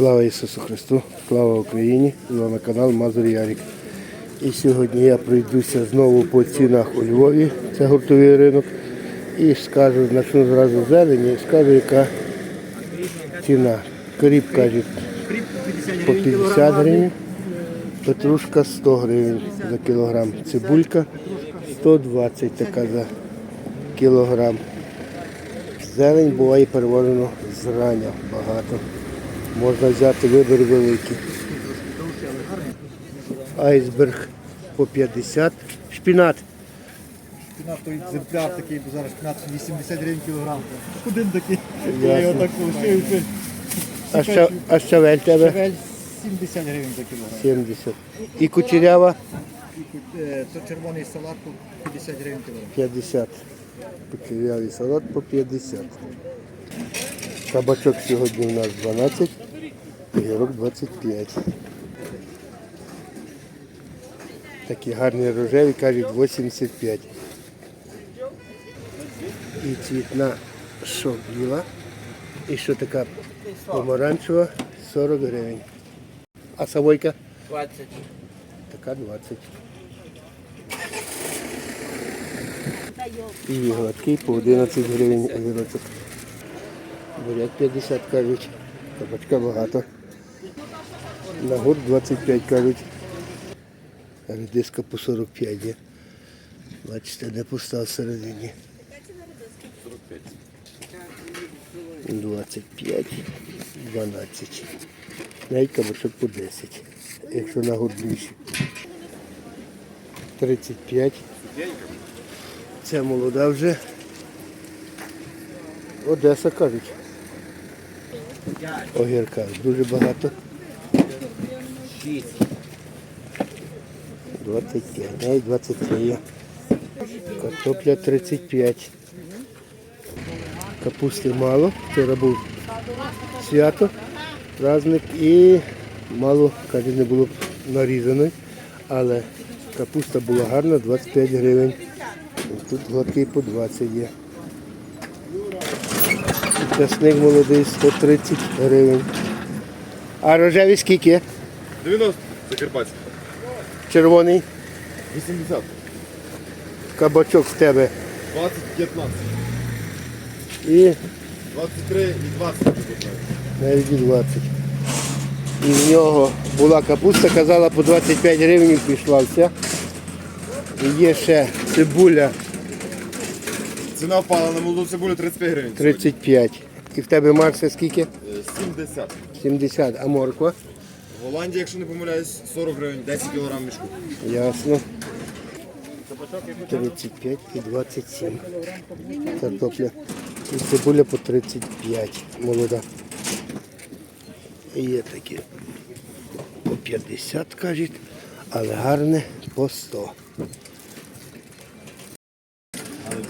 Слава Ісусу Христу, слава Україні! Вами канал Мазур Ярік. І сьогодні я пройдуся знову по цінах у Львові, це гуртовий ринок. І скажу, почну зразу зелені, і скажу, яка ціна. Кріп, кажуть, по 50 гривень, петрушка 100 гривень за кілограм, цибулька 120 така за кілограм. Зелень буває переважено зрання багато. Можна взяти вибір великий. Айсберг по 50. Шпінат Шпінат той екземпляр такий, бо зараз шпінат 80 гривень кілограм. Один такий. Я його так. А, ща, а щавель тебе? Шевель 70 гривень за кілограм. 70. І кучерява І, е, То червоний салат по 50 гривень кілограм. 50. Кучерявий салат по 50. Кабачок сьогодні у нас 12, огірок 25. Такі гарні рожеві, кажуть 85. І цвітна що біла. І що така помаранчева 40 гривень. А савойка? 20. Така 20. І гладкий по 11 гривень огірочок. Буряк 50 кажуть. Кабачка багато. На гурт 25 кажуть. Редиска по 45 є. Бачите, не пуста всередині. 25, 12. Навіть кабачок по 10, якщо на гурт більше. 35. Це молода вже. Одеса кажуть. Огірка дуже багато. 25, навіть 23. Картопля 35. Капусти мало. Вчора був свято, праздник і мало, каже, не було б нарізаної. Але капуста була гарна, 25 гривень. Тут гладкий по 20 є. Часник молодий 130 гривень. А рожеві скільки? 90 Закарпатський. Червоний 80. кабачок в тебе. 20, 15. І 23 і 20. навіть і 20. І в нього була капуста, казала по 25 гривень пішла вся. І є ще цибуля Ціна впала на молоду цибулю 35 гривень. 35. І в тебе Марса скільки? Е, 70. 70. А морква? В Голландії, якщо не помиляюсь, 40 гривень, 10 кг мішку. Ясно. 35 і 27. Картопля. І цибуля по 35. Молода. Є такі по 50, кажуть, але гарне по 100.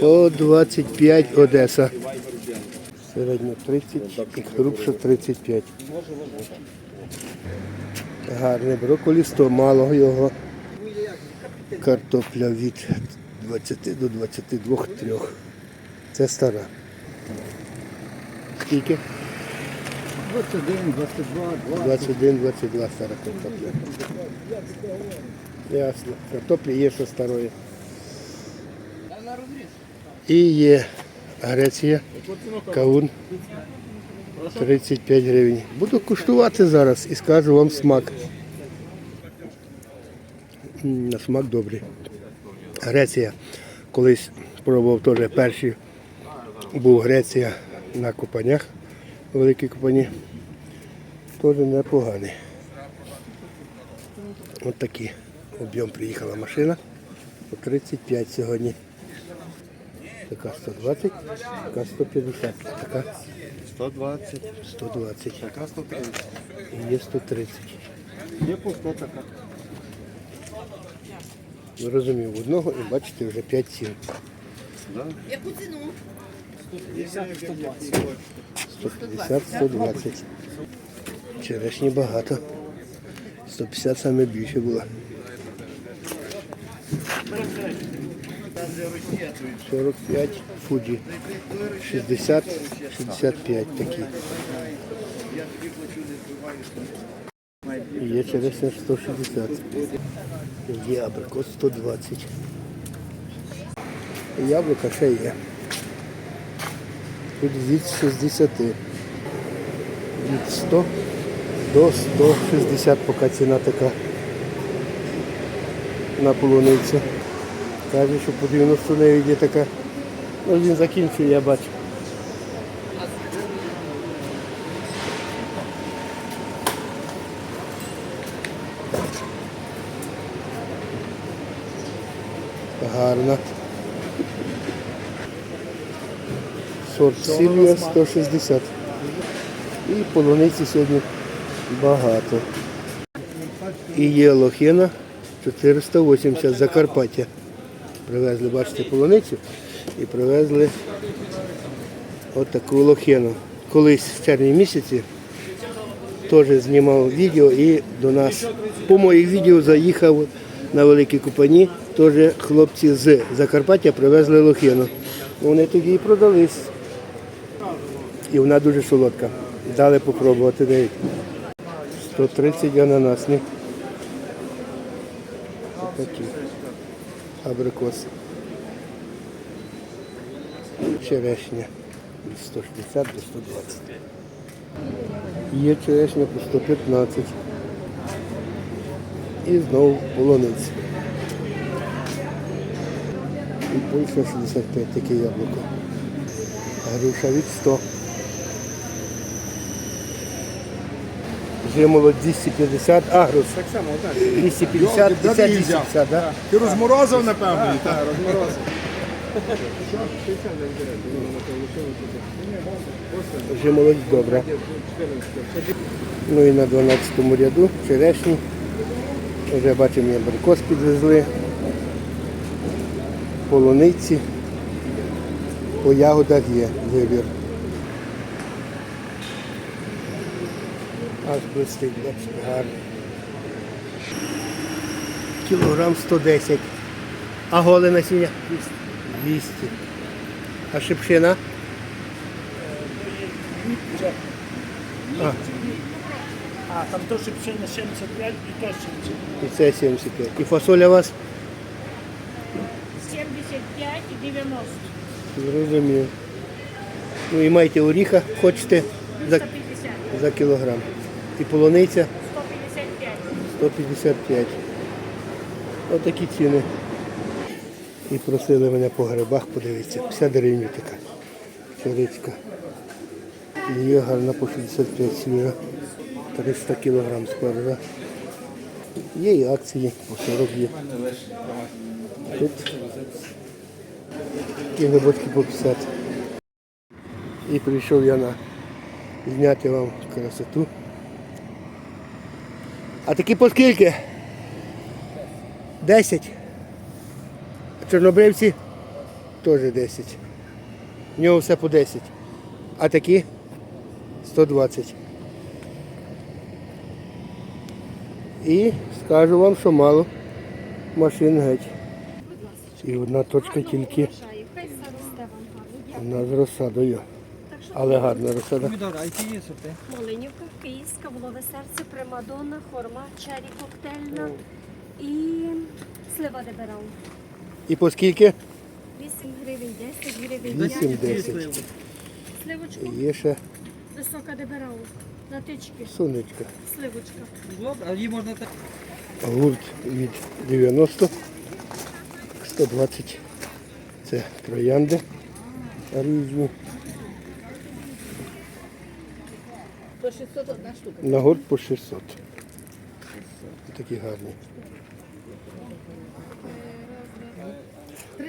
По 25 Одеса. Середньо 30 і грубше 35. Гарне брокколі 100, мало його. Картопля від 20 до 22 трьох. Це стара. Скільки? 21, 22, 21, 22 стара картопля. Ясно. Картопля є, що старої. І є Греція, кавун 35 гривень. Буду куштувати зараз і скажу вам смак. На смак добрий. Греція. Колись пробував теж перший. Був Греція на купанях, великі купані. Теж непоганий. Ось такий об'єм приїхала машина. По 35 сьогодні. Така 120, така 150, така 120. 120. Така 130. І є 130. Є по 100 така. Ви розумів одного і бачите вже 5 цін. Яку ціну? 150, 120. Черешні багато. 150 саме більше було. 45 фуджі. 60, 65 такі. Є черешня 160. Є абрикос 120. Яблука ще є. Тут від 60. Від 100 до 160 поки ціна така на полуницю. Каже, що по 99 є така. Ну, він закінчує, я бачу. Гарна. Сорт Сильвія 160. І полуниці сьогодні багато. І є лохина 480 Закарпаття. Привезли, бачите, полуницю і привезли отаку лохину. Колись в червні місяці теж знімав відео і до нас по моїх відео заїхав на великі купані. Теж хлопці з Закарпаття привезли лохину. Вони тоді і продались. І вона дуже солодка. Дали попробувати навіть. 130 ананасні. Такі. Абрикоси. Черешня. Від 160 до 120. Є черешня по 115. І знову полониць. І Польща 65 таке яблуко. Груша від 100. Жимоло 250, агрус. Так само, так. 250, Йолки, де ти їх 250, да? Ти розморозив, напевно? Так, розморозив. Жимолодь добре. Ну і на 12 ряду черешні. Вже бачимо, і абрикос підвезли. Полуниці. По ягодах є вибір. Аж блистить, бачите, гарно. Кілограм 110. А голе насіння? 200. А шипшина? А, А, там то шипшина 75 і то 70. і це 75. І фасоля у вас? 75 і 90. Зрозумів. Ну і маєте оріха, хочете за, 150. за кілограм. І полуниця 155. 155. Отакі ціни. І просили мене по грибах подивитися. 50 гривень така. Черецька. І Є гарна по 65 свіжа. 300 кілограм спаржа. Є і акції, по 40 є. Тут і грибочки по 50. І прийшов я на зняти вам красоту. А такі по скільки? 10. А чорнобривці теж 10. В нього все по 10. А такі 120. І скажу вам, що мало машин геть. І одна точка тільки нас з розсадою. Але гарна розсада. Помідори, а які є сорти? Малинівка, київська, волове серце, примадонна, хорма, чері коктейльна і слива де берал. І по скільки? 8 гривень, 10 гривень, 8 5. 10. Сливочку, Є ще висока де берал. Натички, сонечка. сливочка. А її можна так. Гурт від 90, 120. Це троянди різні. То 600 одна штука. На гурт по 600. Такі гарні.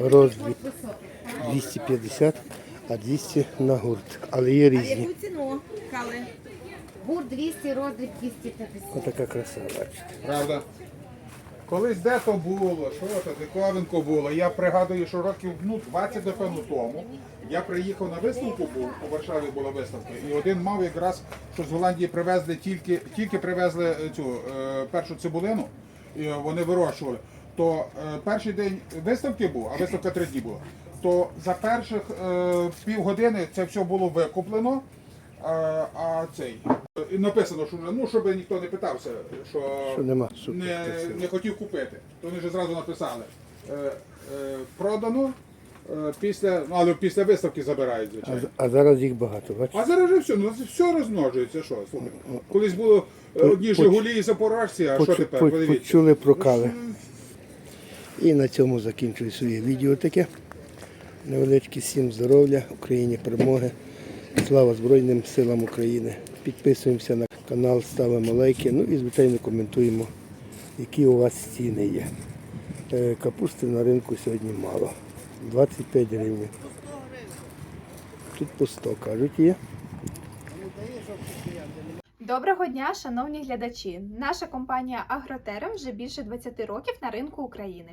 Роздріб 250, а 200 на гурт. Але є А різні. яку ціну? Кали? Гурт 200, роздріб 250. Отака краса, бачите. Правда. Колись де то було, що то, диковинко було. Я пригадую, що років ну, 20 напевно тому. Я приїхав на виставку, був, у Варшаві була виставка, і один мав якраз, що з Голландії привезли тільки, тільки привезли цю е, першу цибулину, і вони вирощували. То е, перший день виставки був, а виставка три дні була. То за перших е, півгодини це все було викуплено. А, а цей. І написано, що вже, ну, щоб ніхто не питався, що, Що нема не, не хотів купити. То вони вже зразу написали. Е, е, продано е, після, ну, але після виставки забирають, А, звичайно. з- а зараз їх багато, бачиш? А зараз вже все, ну все розмножується, що, слухай. Колись було одні Жигулі і Запорожці, а що тепер? по- Подивіться. Почули про кави. І на цьому закінчую своє відео таке. Невеличке всім здоров'я, Україні перемоги. Слава Збройним силам України. Підписуємося на канал, ставимо лайки. Ну і звичайно коментуємо, які у вас ціни є. Е, Капусти на ринку сьогодні мало. 25 гривень. Тут по 100 кажуть є. Доброго дня, шановні глядачі! Наша компанія Агротерем вже більше 20 років на ринку України.